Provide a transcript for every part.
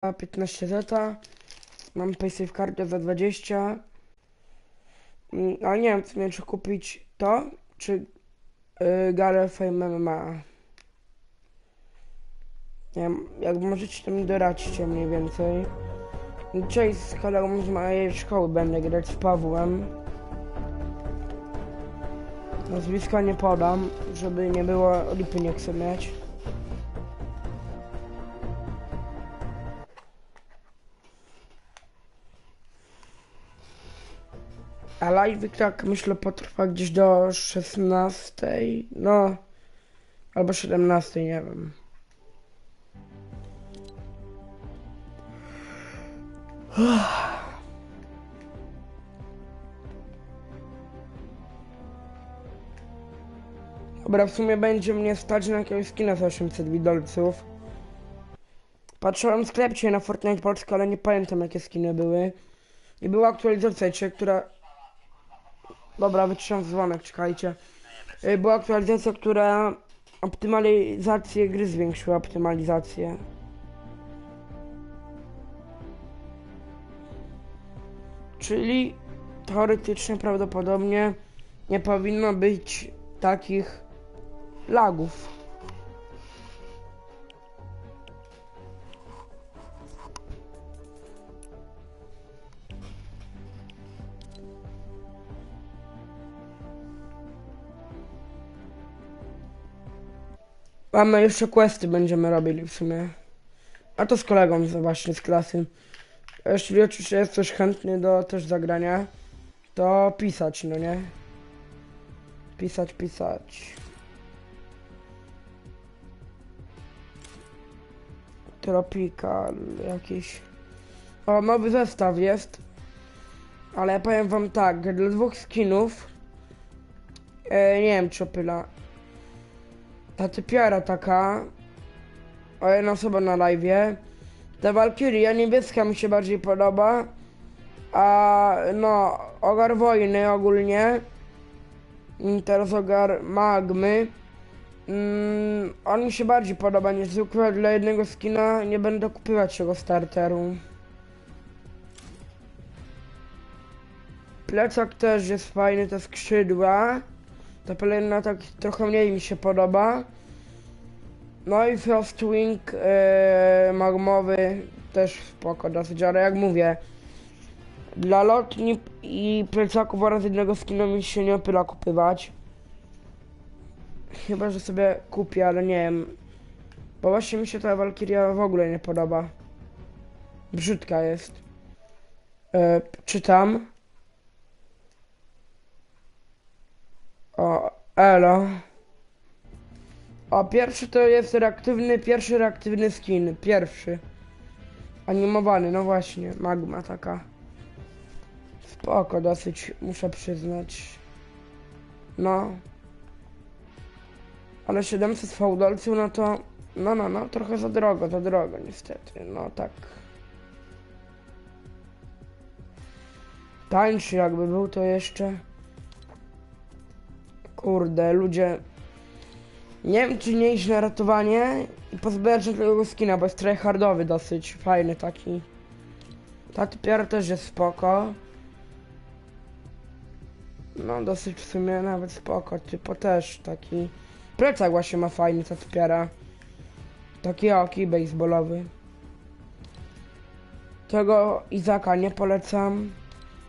15 zeta. Mam PaySafe kartę za 20. Mm, Ale nie wiem, co nie, czy kupić to, czy yy, Galę Fame MMA. Nie wiem, jak możecie to mi doradźcie mniej więcej. Dzisiaj z kolegą z mojej szkoły będę grać z Pawłem. Nazwiska nie podam, żeby nie było lipy nie chcę mieć. A live tak myślę potrwa gdzieś do 16, no albo 17, nie wiem. Dobra, w sumie będzie mnie stać na jakiegoś skina za 800 widolców. Patrzyłem w sklepcie na Fortnite Polska, ale nie pamiętam jakie skiny były. I była aktualizacja, która... Dobra, wyciszam dzwonek, czekajcie. Y, Była aktualizacja, która optymalizację gry zwiększyła, optymalizację. Czyli teoretycznie prawdopodobnie nie powinno być takich lagów. Mamy jeszcze questy będziemy robili w sumie. A to z kolegą właśnie z klasy. Jeśli oczywiście jest ktoś chętny do też zagrania, to pisać, no nie? Pisać, pisać. Tropical jakiś. O, nowy zestaw jest. Ale powiem wam tak, dla dwóch skinów. E, nie wiem, czy opyla. Ta typiara taka. O, jedna osoba na live'ie. Ta Valkyria niebieska mi się bardziej podoba. A no, ogar wojny ogólnie. Mm, Teraz ogar magmy. Mm, on mi się bardziej podoba niż zwykły. Dla jednego skina nie będę kupywać tego starteru. Plecak też jest fajny, te skrzydła. Ta pelena tak trochę mniej mi się podoba. No i Frostwing yy, magmowy też spoko dosyć, ale jak mówię, dla lotni i plecaków oraz jednego skina mi się nie opyla kupywać. Chyba, że sobie kupię, ale nie wiem. Bo właśnie mi się ta Valkyria w ogóle nie podoba. Brzydka jest. E, czytam. O, elo. O, pierwszy to jest reaktywny, pierwszy reaktywny skin. Pierwszy. Animowany, no właśnie. Magma taka. Spoko dosyć, muszę przyznać. No. Ale 700 fałdolców, no to... No, no, no, trochę za drogo, za drogo niestety. No tak. Tańszy jakby był to jeszcze. Kurde, ludzie... Nie wiem, czy nie iść na ratowanie i pozbierać się tego skina, bo jest tryhardowy dosyć, fajny taki. Ta typiara też jest spoko. No, dosyć w sumie nawet spoko, typo też taki. Plecak właśnie ma fajny, ta typiara. Taki oki baseballowy. Tego Izaka nie polecam.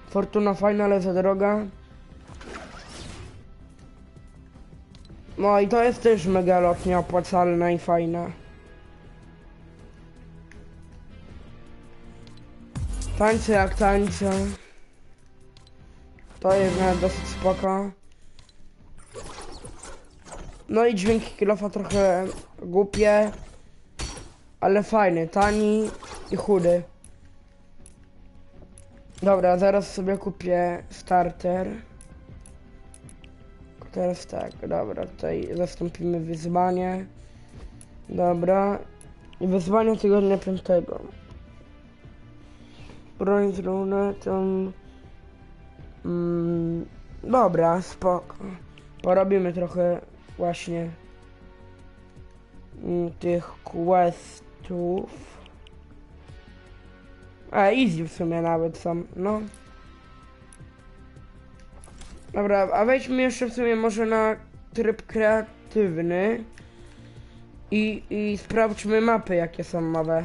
Fortuna fajna, ale za droga. No i to jest też mega lotnia opłacalna i fajna. Tańce jak tańce. To jest nawet dosyć spoko. No i dźwięki kilofa trochę głupie. Ale fajny, tani i chudy. Dobra, zaraz sobie kupię starter. Teraz tak, dobra, tutaj zastąpimy wyzwanie. Dobra. Wyzwanie tygodnia piątego. Broń z lunetą. Mm, dobra, spoko. Porobimy trochę właśnie mm, tych questów. A, easy w sumie nawet są, no. Dobra, a wejdźmy jeszcze w sumie może na tryb kreatywny. I, i sprawdźmy mapy, jakie są nowe.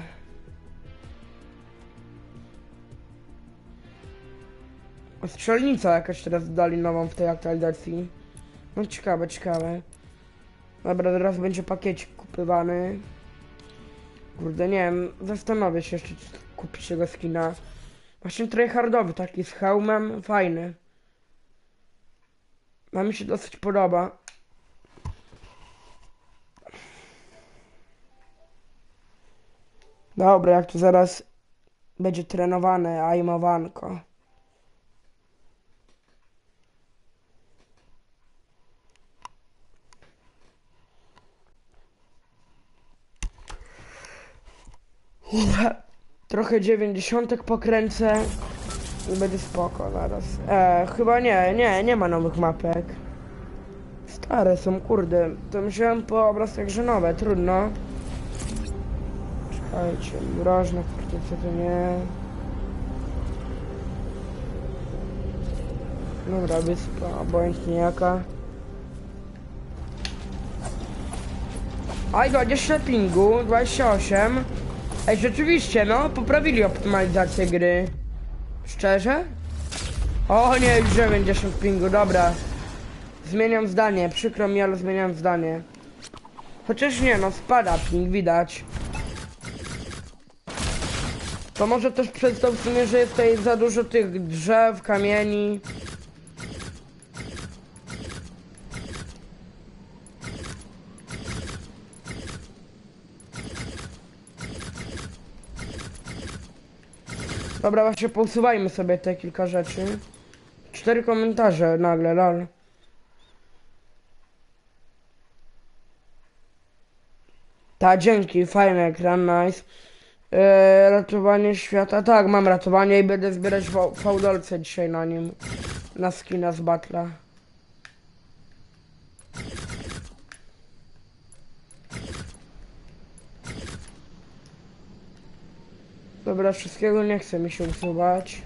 Strzelnica jakaś teraz dali nową w tej aktualizacji. No ciekawe, ciekawe. Dobra, teraz będzie pakiecik kupywany. Kurde, nie wiem, zastanowię się jeszcze, czy kupić tego skina. Właśnie tryhardowy, taki z hełmem, fajny. No mi się dosyć podoba. Dobra, jak to zaraz będzie trenowane, ajmowanko. Trochę dziewięćdziesiątek pokręcę będzie spoko zaraz. E, chyba nie, nie, nie ma nowych mapek. Stare są, kurde. To myślałem po obrazkach, że nowe, trudno. Czekajcie, mrożna fortyca to nie. Dobra, wyspa, obojętnie jaka. Aj, 20 pingu, 28. Ej, rzeczywiście, no, poprawili optymalizację gry. Szczerze? O nie, już 90 pingu, dobra. Zmieniam zdanie, przykro mi, ale zmieniam zdanie. Chociaż nie, no, spada ping, widać. To może też przez to w sumie, że jest tutaj za dużo tych drzew, kamieni. Dobra, właśnie pousuwajmy sobie te kilka rzeczy. Cztery komentarze nagle, lol. Ta, dzięki, fajny ekran, nice. Eee, ratowanie świata, tak, mam ratowanie i będę zbierać fa- fałdolce dzisiaj na nim. Na skina z batla. Dobra, wszystkiego nie chce mi się usuwać.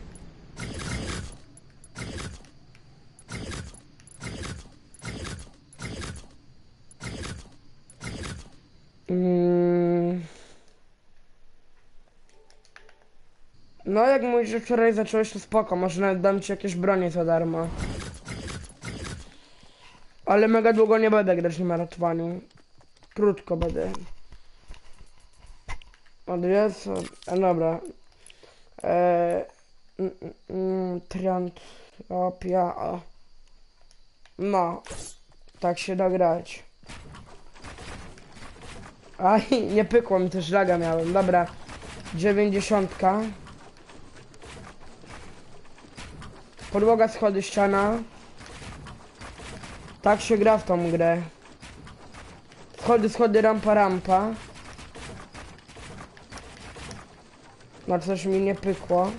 Mm. No, jak mówisz, że wczoraj zacząłeś, to spoko, może nawet dam ci jakieś bronie za darmo. Ale mega długo nie będę grać na ratowaniu. Krótko będę. Adres, a dobra. Eee, mm, mm, mm, Triantopia. o. No, tak się da grać. Aj, nie pykło mi też laga miałem. Dobra, dziewięćdziesiątka. Podłoga, schody, ściana. Tak się gra w tą grę. Schody, schody, rampa, rampa. No coś mi nie pykło.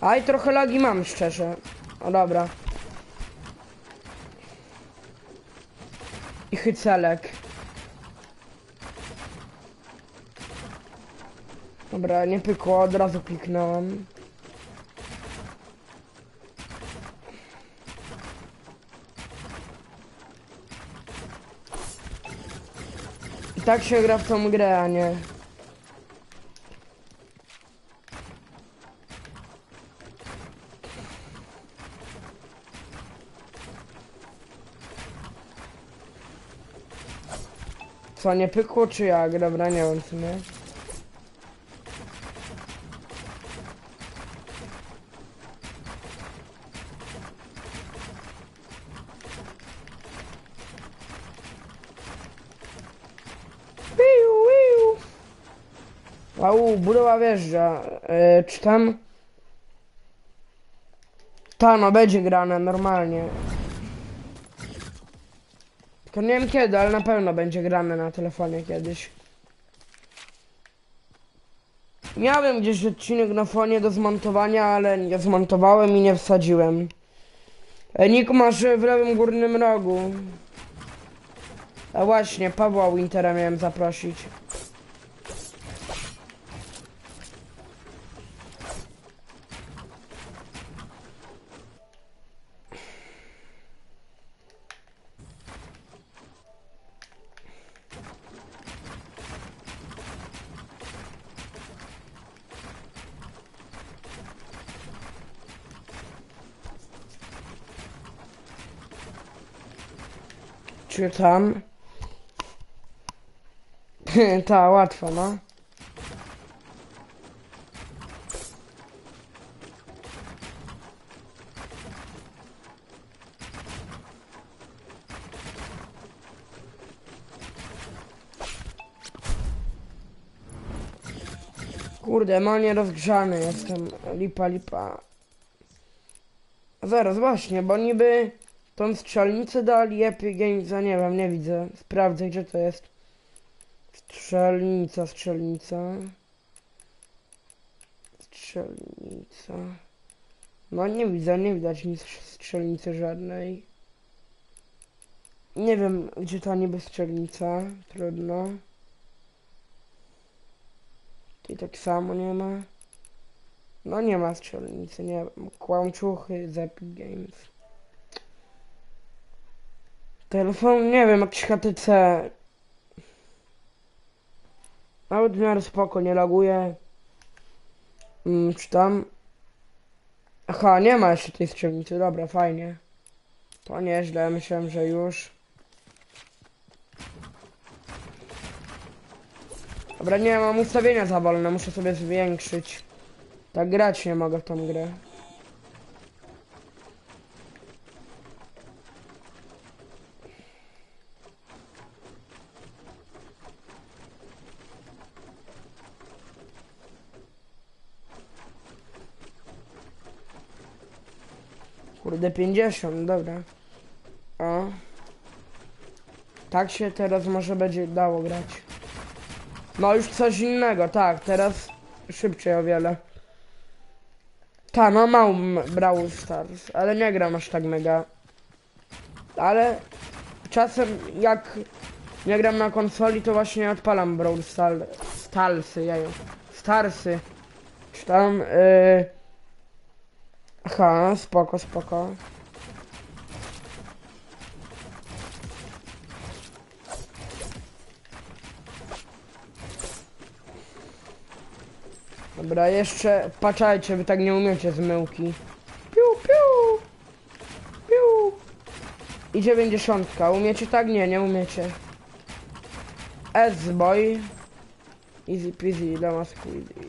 A i trochę lagi mam szczerze. O dobra. I hycelek. Dobra, nie pykło, od razu kliknąłem. I tak się gra w tą grę, a nie. Co, nie pykło czy jak? Dobra, nie wiem w sumie. Au, budowa wjeżdża. E, czy tam... Ta, no będzie grane normalnie. Tylko nie wiem kiedy, ale na pewno będzie grane na telefonie kiedyś. Miałem gdzieś odcinek na fonie do zmontowania, ale nie zmontowałem i nie wsadziłem. E, Nick masz w lewym górnym rogu. A właśnie, Pawła Wintera miałem zaprosić. Gościu tam. Ta, łatwo, no. Kurde, no nie rozgrzany jestem. Lipa, lipa. Zaraz, właśnie, bo niby tą strzelnicę dali Epic Games, a nie wiem, nie widzę. Sprawdzę, gdzie to jest. Strzelnica, strzelnica. Strzelnica. No nie widzę, nie widać nic strzelnicy żadnej. Nie wiem, gdzie ta niby strzelnica. Trudno. I tak samo nie ma. No nie ma strzelnicy, nie wiem. Kłamczuchy z Epic Games. Telefon, nie wiem, jakiś HTC. Nawet w miarę spoko, nie laguje. Mm, czy tam... Aha, nie ma jeszcze tej strzelnicy, dobra, fajnie. To nieźle, myślałem, że już. Dobra, nie mam ustawienia za wolne, muszę sobie zwiększyć. Tak grać nie mogę w tą grę. Kurde, 50, dobra. O. Tak się teraz może będzie dało grać. No już coś innego, tak, teraz szybciej o wiele. Ta, no mam Brawl Stars, ale nie gram aż tak mega. Ale czasem jak nie gram na konsoli, to właśnie odpalam Brawl Star, Starsy, jajo. Starsy. Czy tam, yy... Aha, spoko, spoko. Dobra, jeszcze patrzajcie, wy tak nie umiecie z myłki. Piu, piu, piu. I dziewięćdziesiątka. Umiecie tak? Nie, nie umiecie. S-boy. Easy peasy, squeezy.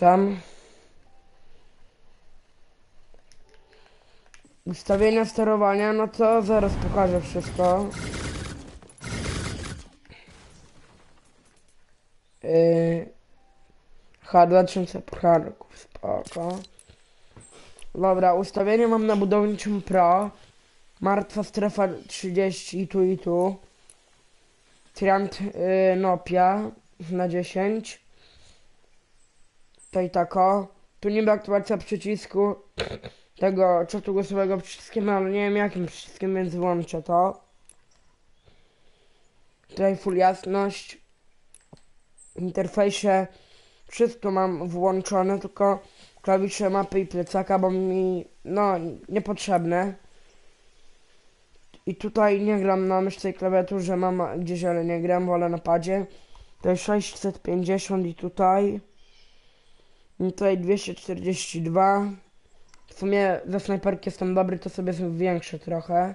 Tam? Ustawienia sterowania, no to zaraz pokażę wszystko. Yy, H2000 pucharków, spoko. Dobra, ustawienie mam na budowniczym Pro. Martwa strefa 30 i tu i tu. Triant yy, Nopia na 10. Tutaj tako. Tu niby aktywacja przycisku tego czatu głosowego przyciskiem, ale nie wiem jakim przyciskiem, więc włączę to. Tutaj full jasność w interfejsie wszystko mam włączone, tylko klawisze mapy i plecaka, bo mi, no, niepotrzebne. I tutaj nie gram na myszce i klawiaturze, mam gdzieś, ale nie gram, wolę na padzie. To jest 650 i tutaj. Tutaj 242. W sumie ze snajperki jestem dobry, to sobie zwiększę trochę.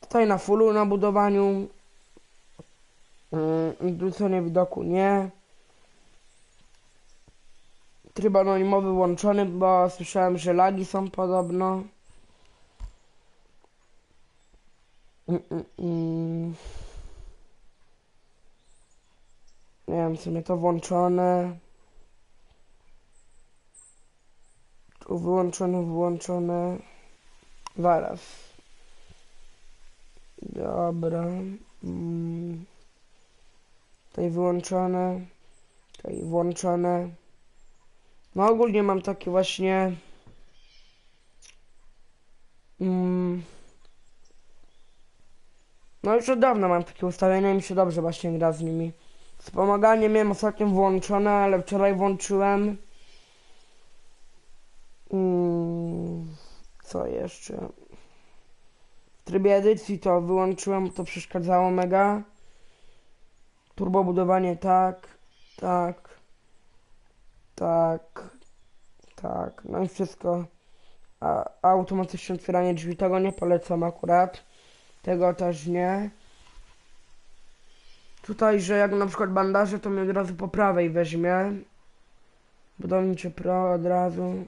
Tutaj na fullu na budowaniu Wrócenie widoku nie. Tryb anonimowy włączony, bo słyszałem, że lagi są podobno. Mm, mm, mm. Nie wiem, w sumie to włączone. Tu wyłączone, włączone. Zaraz. Dobra. Mm. Tutaj wyłączone. Tutaj włączone. No ogólnie mam takie właśnie... Mm, no już od dawna mam takie ustawienia i mi się dobrze właśnie gra z nimi. Wspomaganie miałem ostatnio włączone, ale wczoraj włączyłem. Mm, co jeszcze? W trybie edycji to wyłączyłem, to przeszkadzało mega. Turbobudowanie tak, tak, tak, tak. No i wszystko a, automatyczne otwieranie drzwi, tego nie polecam akurat. Tego też nie. Tutaj, że jak na przykład bandaże, to mnie od razu po prawej weźmie. Budowniczy pro od razu.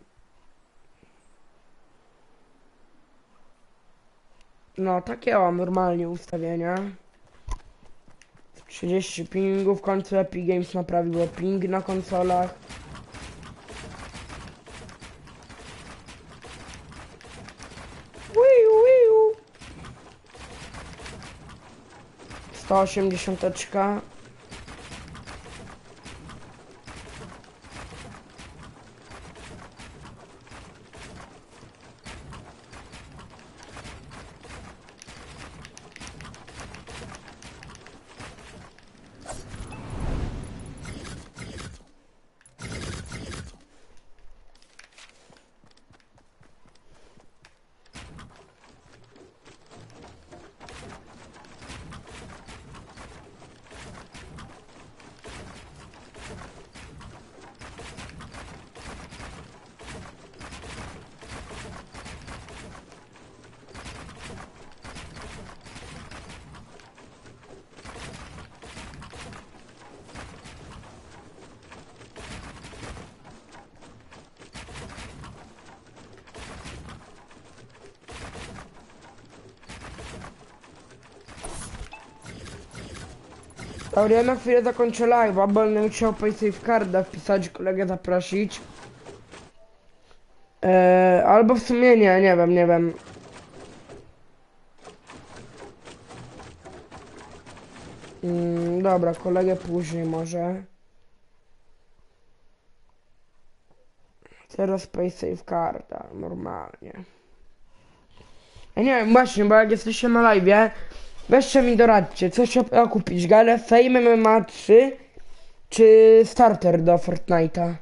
No, takie mam normalnie ustawienia. 30 pingu, w końcu Epic Games naprawiło ping na konsolach. Wiu, wiu. 180. Dobra, ja na chwilę zakończę live, bo będę chciał PaySafeCarda wpisać, kolegę zaprosić. Eee, albo w sumie nie, nie wiem, nie wiem. Mm, dobra, kolegę później może. Teraz PaySafeCarda, normalnie. Ja nie wiem, właśnie, bo jak jesteście na live, weźcie mi doradźcie, co trzeba kupić, galę Fame MMA 3 czy starter do Fortnite'a?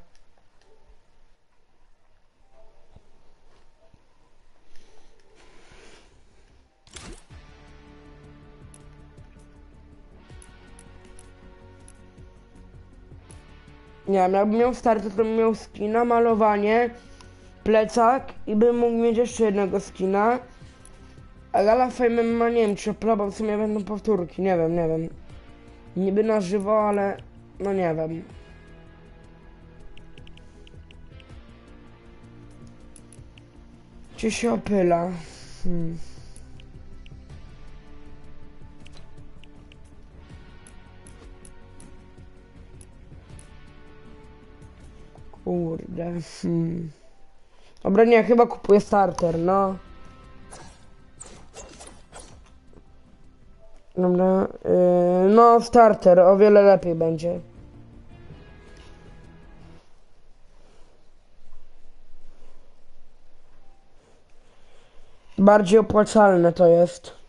Nie wiem, jakbym miał starter, to bym miał skina, malowanie, plecak i bym mógł mieć jeszcze jednego skina. Gala Fame ma, nie wiem, czy oplaba, w sumie będą powtórki, nie wiem, nie wiem. Niby na żywo, ale no nie wiem. Czy się opyla? Hmm. Kurde. Hmm. Dobra, nie, chyba kupuję starter, no. Dobra, yy, no starter, o wiele lepiej będzie. Bardziej opłacalne to jest.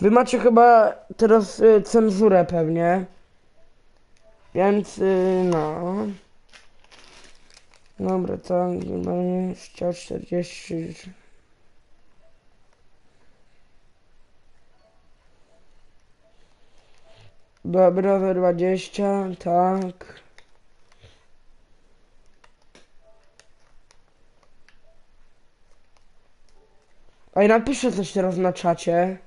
Wy macie chyba teraz y, cenzurę pewnie. Więc y, no. Dobra, to chyba 140. Dobra, za 20, tak. A i napiszę coś teraz na czacie.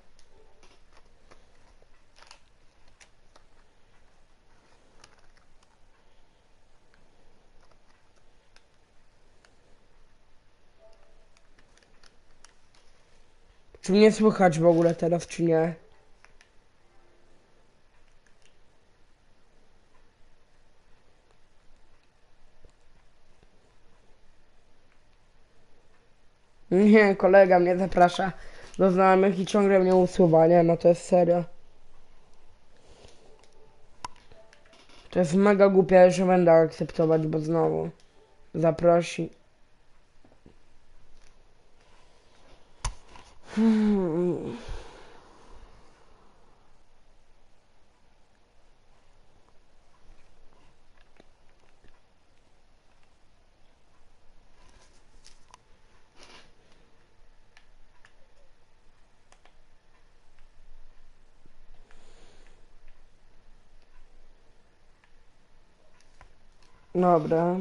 Czy mnie słychać w ogóle teraz, czy nie? Nie, kolega mnie zaprasza do znajomych i ciągle mnie usuwa, nie, no to jest serio. To jest mega głupie, że będę akceptować, bo znowu zaprosi. Hum. Dobra.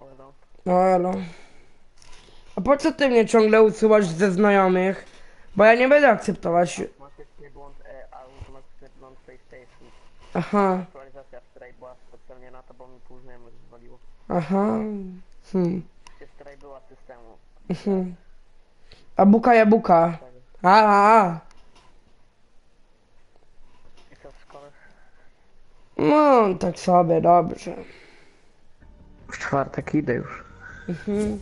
Elo. No elo. A po co ty mnie ciągle usyłasz ze znajomych? Bo ja nie będę akceptować. Błąd, e, automatyczny błąd PlayStation. Aha, Aktualizacja wczoraj była specjalnie na to, bo mi pół znajomych zwaliło. aha. Hmm. Przecież wczoraj była systemu. Mhm. A buka jabuka. Tak. A, a? No, tak sobie, dobrze. W czwartek idę już. Mhm.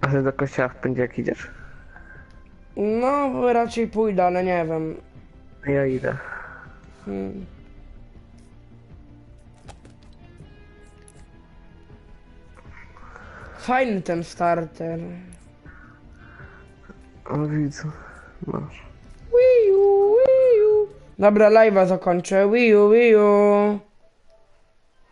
A ty do kościoła w poniedziałek idziesz? No, raczej pójdę, ale nie wiem. Ja idę. Hmm. Fajny ten starter. O, widzę. Masz. Wii. Dobra, live'a zakończę. Wii U, Wii U.